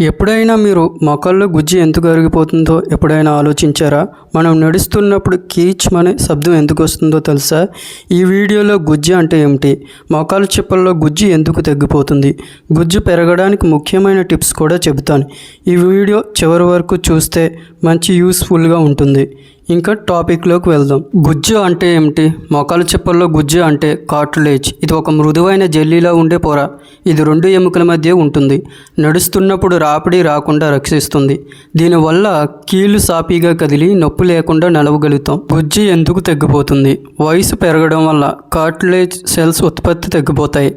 ఎప్పుడైనా మీరు మొక్కల్లో గుజ్జు ఎందుకు అరిగిపోతుందో ఎప్పుడైనా ఆలోచించారా? మనం నడుస్తున్నప్పుడు కీచ్ అనే శబ్దం ఎందుకు వస్తుందో తెలుసా? ఈ వీడియోలో గుజ్జు అంటే ఏమిటి? మొక్కల చిప్పల్లో గుజ్జు ఎందుకు తగ్గిపోతుంది? గుజ్జు పెరగడానికి ముఖ్యమైన టిప్స్ కూడా చెబుతాను. ఈ వీడియో చివరి వరకు చూస్తే మంచి యూస్ఫుల్గా ఉంటుంది. ఇంకా టాపిక్లోకి వెళ్దాం. గుజ్జు అంటే ఏమిటి? మొక్కల చిప్పల్లో గుజ్జు అంటే కార్టులేజ్. ఇది ఒక మృదువైన జెల్లీలా ఉండే పొర. ఇది రెండు ఎముకల మధ్య ఉంటుంది. నడుస్తున్నప్పుడు రాపిడి రాకుండా రక్షిస్తుంది. దీనివల్ల కీళ్ళు సాపీగా కదిలి నొప్పి లేకుండా నలవగలుగుతాం. గుజ్జు ఎందుకు తగ్గిపోతుంది? వయసు పెరగడం వల్ల కార్టులేజ్ సెల్స్ ఉత్పత్తి తగ్గిపోతాయి.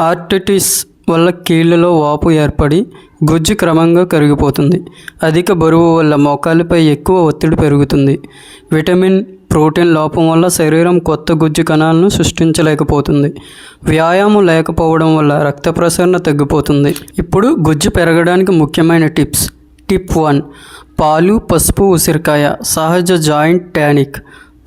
ఆర్టిటిస్ వల్ల కీళ్ళలో వాపు ఏర్పడి గుజ్జు క్రమంగా కరిగిపోతుంది. అధిక బరువు వల్ల మోకాలిపై ఎక్కువ ఒత్తిడి పెరుగుతుంది. విటమిన్ ప్రోటీన్ లోపం వల్ల శరీరం కొత్త గుజ్జు కణాలను సృష్టించలేకపోతుంది. వ్యాయామం లేకపోవడం వల్ల రక్త ప్రసరణ తగ్గిపోతుంది. ఇప్పుడు గుజ్జు పెరగడానికి ముఖ్యమైన టిప్స్. టిప్ వన్ పాలు పసుపు ఉసిరికాయ సహజ జాయింట్ టానిక్.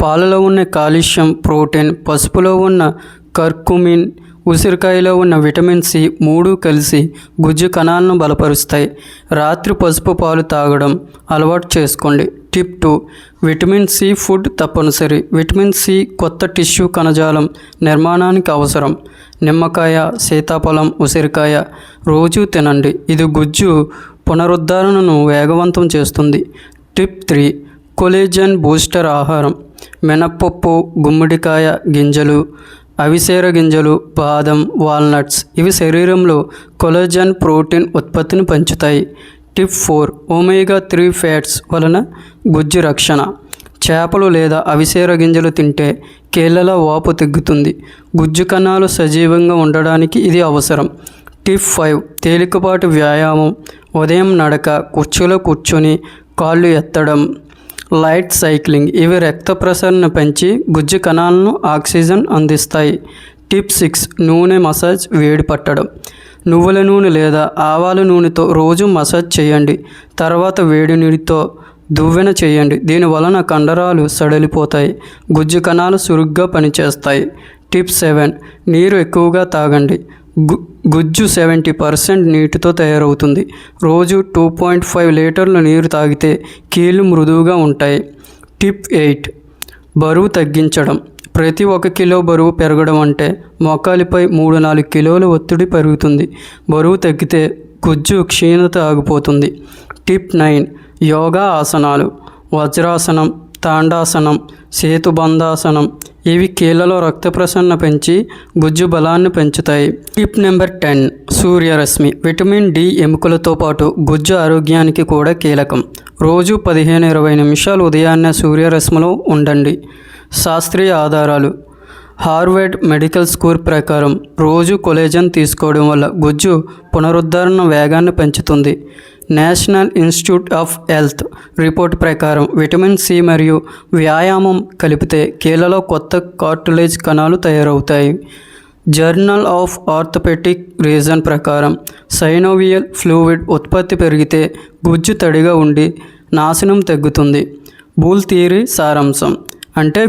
పాలలో ఉన్న కాల్షియం ప్రోటీన్ పసుపులో ఉన్న కర్కుమిన్ ఉసిరికాయలో ఉన్న విటమిన్ సి మూడు కలిసి గుజ్జు కణాలను బలపరుస్తాయి. రాత్రి పసుపు పాలు తాగడం అలవాటు చేసుకోండి. Tip two vitamin C food తప్పనిసరి. విటమిన్ సి కొత్త టిష్యూ కణజాలం నిర్మాణానికి అవసరం. నిమ్మకాయ సీతాఫలం ఉసిరికాయ రోజు తినండి. ఇది గుజ్జు పునరుద్ధరణను వేగవంతం చేస్తుంది. టిప్ త్రీ కొలేజన్ బూస్టర్ ఆహారం. మినప్పప్పు గుమ్మడికాయ గింజలు అవిసేర గింజలు బాదం వాల్నట్స్ ఇవి శరీరంలో కొలజన్ ప్రోటీన్ ఉత్పత్తిని పెంచుతాయి. Tip four omega three fats వలన గుజ్జు రక్షణ. చేపలు లేదా అవిసేర గింజలు తింటే కేళ్ళల వాపు తగ్గుతుంది. గుజ్జు కణాలు సజీవంగా ఉండడానికి ఇది అవసరం. టిప్ ఫైవ్ తేలికపాటి వ్యాయామం. ఉదయం నడక కుర్చీలో కూర్చొని కాళ్ళు ఎత్తడం. Light cycling. ఇవి రక్త ప్రసరణ పెంచి గుజ్జు కణాలను ఆక్సిజన్ అందిస్తాయి. టిప్ సిక్స్ నూనె మసాజ్ వేడి పట్టడం. నువ్వుల నూనె లేదా ఆవాల నూనెతో రోజు మసాజ్ చేయండి. తర్వాత వేడి నీటితో దువ్వెన చేయండి. దీని వలన కండరాలు సడలిపోతాయి. గుజ్జు కణాలు చురుగ్గా పనిచేస్తాయి. టిప్ సెవెన్ నీరు ఎక్కువగా తాగండి. గు గుజ్జు సెవెంటీ పర్సెంట్ నీటితో తయారవుతుంది. రోజు టూ పాయింట్ ఫైవ్ లీటర్ల నీరు తాగితే కీళ్ళు మృదువుగా ఉంటాయి. టిప్ ఎయిట్ బరువు తగ్గించడం. ప్రతి ఒక కిలో బరువు పెరగడం అంటే మోకాలిపై మూడు నాలుగు కిలోల ఒత్తిడి పెరుగుతుంది. బరువు తగ్గితే గుజ్జు క్షీణత ఆగిపోతుంది. టిప్ నైన్ యోగా ఆసనాలు. వజ్రాసనం తాండాసనం సేతుబంధాసనం ఇవి కీళ్ళలో రక్త ప్రసరణ పెంచి గుజ్జు బలాన్ని పెంచుతాయి. టిప్ నెంబర్ టెన్ సూర్యరశ్మి. విటమిన్ డి ఎముకలతో పాటు గుజ్జు ఆరోగ్యానికి కూడా కీలకం. రోజు పదిహేను ఇరవై నిమిషాలు ఉదయాన్నే సూర్యరశ్మిలో ఉండండి. శాస్త్రీయ ఆధారాలు. హార్వర్డ్ మెడికల్ స్కూల్ ప్రకారం రోజు కొలేజన్ తీసుకోవడం వల్ల గుజ్జు పునరుద్ధరణ వేగాన్ని పెంచుతుంది. National institute of health report ప్రకారం విటమిన్ సి మరియు వ్యాయామం కలిపితే కీళ్ళలో కొత్త కార్టులేజ్ కణాలు తయారవుతాయి. జర్నల్ ఆఫ్ ఆర్థోపెటిక్ రీజన్ ప్రకారం సైనోవియల్ ఫ్లూయిడ్ ఉత్పత్తి పెరిగితే గుజ్జు తడిగా ఉండి నాశనం తగ్గుతుంది. బూల్ థియరీ సారాంశం. అంటే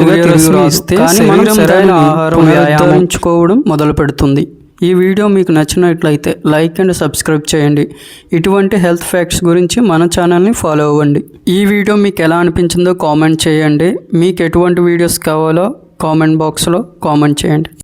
తిరిగి ఇస్తే శరీరం సరైన ఆహారం వ్యాయామించుకోవడం మొదలు పెడుతుంది ఈ వీడియో మీకు నచ్చినట్లయితే లైక్ అండ్ సబ్స్క్రైబ్ చేయండి. ఇటువంటి హెల్త్ ఫ్యాక్ట్స్ గురించి మన ఛానల్ని ఫాలో అవ్వండి. ఈ వీడియో మీకు ఎలా అనిపించిందో కామెంట్ చేయండి. మీకు ఎటువంటి వీడియోస్ కావాలో కామెంట్ బాక్స్లో కామెంట్ చేయండి.